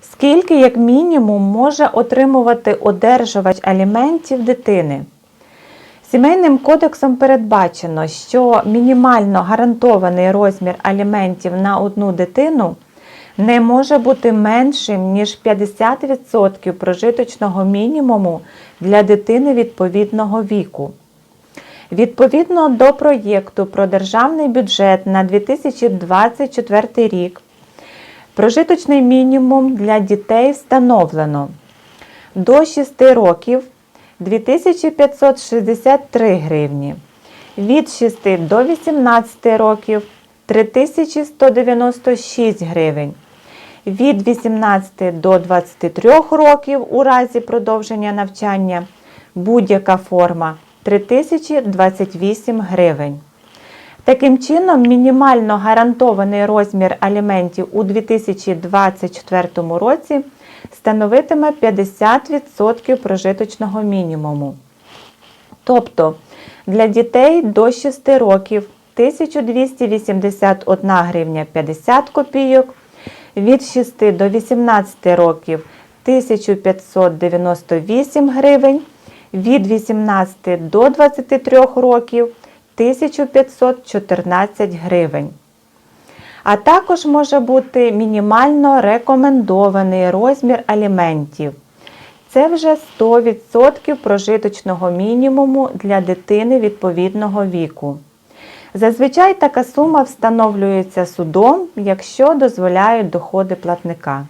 Скільки, як мінімум, може отримувати одержувач аліментів дитини? Сімейним кодексом передбачено, що мінімально гарантований розмір аліментів на одну дитину не може бути меншим, ніж 50% прожиточного мінімуму для дитини відповідного віку. Відповідно до проєкту про державний бюджет на 2024 рік, прожиточний мінімум для дітей встановлено. До 6 років 2563 гривні, від 6 до 18 років 3196 гривень, від 18 до 23 років у разі продовження навчання будь-яка форма 3028 гривень. Таким чином, мінімально гарантований розмір аліментів у 2024 році становитиме 50% прожиточного мінімуму. Тобто для дітей до 6 років 1281 гривня 50 копійок, від 6 до 18 років 1598 гривень, від 18 до 23 років 1514 гривень. А також може бути мінімально рекомендований розмір аліментів. Це вже 100% прожиточного мінімуму для дитини відповідного віку. Зазвичай така сума встановлюється судом, якщо дозволяють доходи платника.